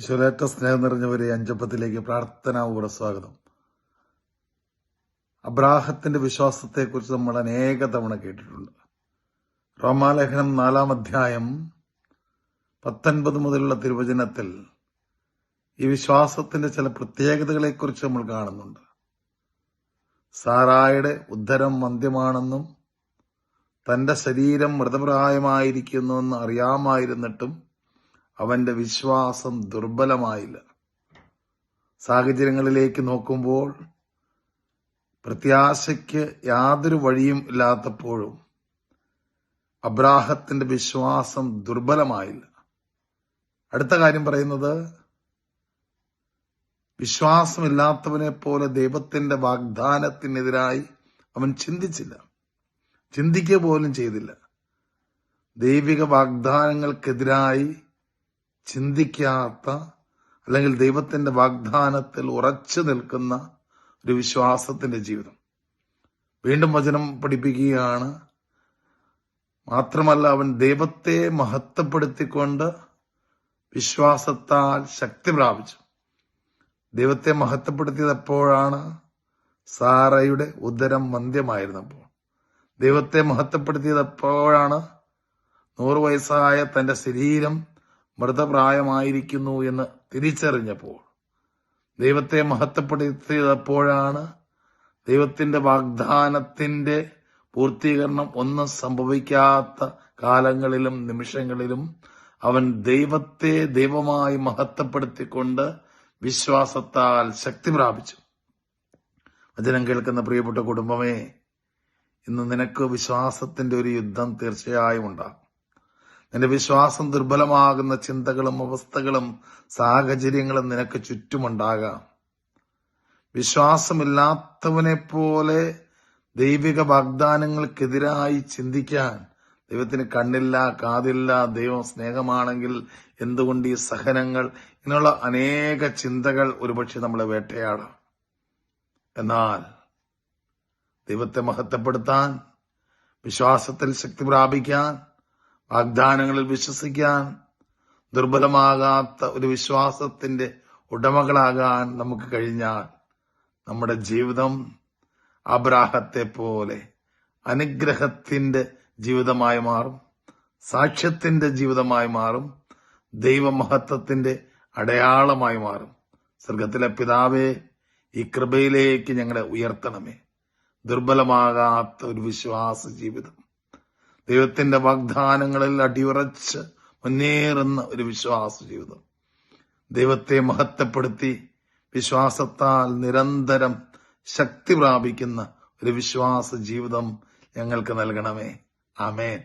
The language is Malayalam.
ഈശ്വരേറ്റ സ്നേഹം നിറഞ്ഞവരെ അഞ്ചപ്പത്തിലേക്ക് പ്രാർത്ഥനാപൂർവ സ്വാഗതം. അബ്രാഹത്തിന്റെ വിശ്വാസത്തെക്കുറിച്ച് നമ്മൾ അനേക തവണ കേട്ടിട്ടുണ്ട്. റോമാലേഖനം നാലാം അധ്യായം പത്തൊൻപത് മുതലുള്ള തിരുവചനത്തിൽ ഈ വിശ്വാസത്തിന്റെ ചില പ്രത്യേകതകളെക്കുറിച്ച് നമ്മൾ കാണുന്നുണ്ട്. സാറായുടെ ഉദ്ധരം മന്ദ്യമാണെന്നും തന്റെ ശരീരം മൃതപ്രായമായിരിക്കുന്നുവെന്ന് അറിയാമായിരുന്നിട്ടും അവന്റെ വിശ്വാസം ദുർബലമായില്ല. സാഹചര്യങ്ങളിലേക്ക് നോക്കുമ്പോൾ പ്രത്യാശയ്ക്ക് യാതൊരു വഴിയും ഇല്ലാത്തപ്പോഴും അബ്രാഹത്തിന്റെ വിശ്വാസം ദുർബലമായില്ല. അടുത്ത കാര്യം പറയുന്നത് വിശ്വാസമില്ലാത്തവനെ പോലെ ദൈവത്തിന്റെ വാഗ്ദാനത്തിനെതിരായി അവൻ ചിന്തിച്ചില്ല. ചിന്തിക്കുക പോലും ചെയ്തില്ല. ദൈവിക വാഗ്ദാനങ്ങൾക്കെതിരായി ചിന്തിക്കാത്ത അല്ലെങ്കിൽ ദൈവത്തിന്റെ വാഗ്ദാനത്തിൽ ഉറച്ചു നിൽക്കുന്ന ഒരു വിശ്വാസത്തിന്റെ ജീവിതം. വീണ്ടും വചനം പഠിപ്പിക്കുകയാണ്. മാത്രമല്ല അവൻ ദൈവത്തെ മഹത്വപ്പെടുത്തിക്കൊണ്ട് വിശ്വാസത്താൽ ശക്തി പ്രാപിച്ചു. ദൈവത്തെ മഹത്വപ്പെടുത്തിയത് എപ്പോഴാണ്? സാറയുടെ ഉദരം മന്ദ്യമായിരുന്നപ്പോൾ ദൈവത്തെ മഹത്വപ്പെടുത്തിയത് എപ്പോഴാണ്? നൂറ് വയസ്സായ തന്റെ ശരീരം മൃതപ്രായമായിരിക്കുന്നു എന്ന് തിരിച്ചറിഞ്ഞപ്പോൾ ദൈവത്തെ മഹത്വപ്പെടുത്തിയപ്പോഴാണ് ദൈവത്തിന്റെ വാഗ്ദാനത്തിന്റെ പൂർത്തീകരണം ഒന്നും സംഭവിക്കാത്ത കാലങ്ങളിലും നിമിഷങ്ങളിലും അവൻ ദൈവത്തെ ദൈവമായി മഹത്വപ്പെടുത്തിക്കൊണ്ട് വിശ്വാസത്താൽ ശക്തി പ്രാപിച്ചു. വചനം കേൾക്കുന്ന പ്രിയപ്പെട്ട കുടുംബമേ ഇന്ന് നിനക്ക് വിശ്വാസത്തിന്റെ ഒരു യുദ്ധം തീർച്ചയായും ഉണ്ടാകും. നിന്റെ വിശ്വാസം ദുർബലമാകുന്ന ചിന്തകളും അവസ്ഥകളും സാഹചര്യങ്ങളും നിനക്ക് ചുറ്റുമുണ്ടാകാം. വിശ്വാസമില്ലാത്തവനെ പോലെ ദൈവിക വാഗ്ദാനങ്ങൾക്കെതിരായി ചിന്തിക്കാൻ ദൈവത്തിന് കണ്ണില്ല കാതില്ല ദൈവം സ്നേഹമാണെങ്കിൽ എന്തുകൊണ്ട് ഈ സഹനങ്ങൾ? ഇങ്ങനെയുള്ള അനേക ചിന്തകൾ ഒരുപക്ഷെ നമ്മളെ വേട്ടയാടാം. എന്നാൽ ദൈവത്തെ മഹത്വപ്പെടുത്താൻ വിശ്വാസത്തിൽ ശക്തി പ്രാപിക്കാൻ വാഗ്ദാനങ്ങളിൽ വിശ്വസിക്കാൻ ദുർബലമാകാത്ത ഒരു വിശ്വാസത്തിന്റെ ഉടമകളാകാൻ നമുക്ക് കഴിഞ്ഞാൽ നമ്മുടെ ജീവിതം അബ്രാഹത്തെ പോലെ അനുഗ്രഹത്തിന്റെ ജീവിതമായി മാറും സാക്ഷ്യത്തിന്റെ ജീവിതമായി മാറും ദൈവമഹത്വത്തിന്റെ അടയാളമായി മാറും. സ്വർഗത്തിലെ പിതാവേ ഈ കൃപയിലേക്ക് ഞങ്ങളെ ഉയർത്തണമേ. ദുർബലമാകാത്ത ഒരു വിശ്വാസ ജീവിതം. ദൈവത്തിന്റെ വാഗ്ദാനങ്ങളിൽ അടിയുറച്ച് മുന്നേറുന്ന ഒരു വിശ്വാസ ജീവിതം. ദൈവത്തെ മഹത്വപ്പെടുത്തി വിശ്വാസത്താൽ നിരന്തരം ശക്തി പ്രാപിക്കുന്ന ഒരു വിശ്വാസ ജീവിതം ഞങ്ങൾക്ക് നൽകണമേ. ആമേൻ.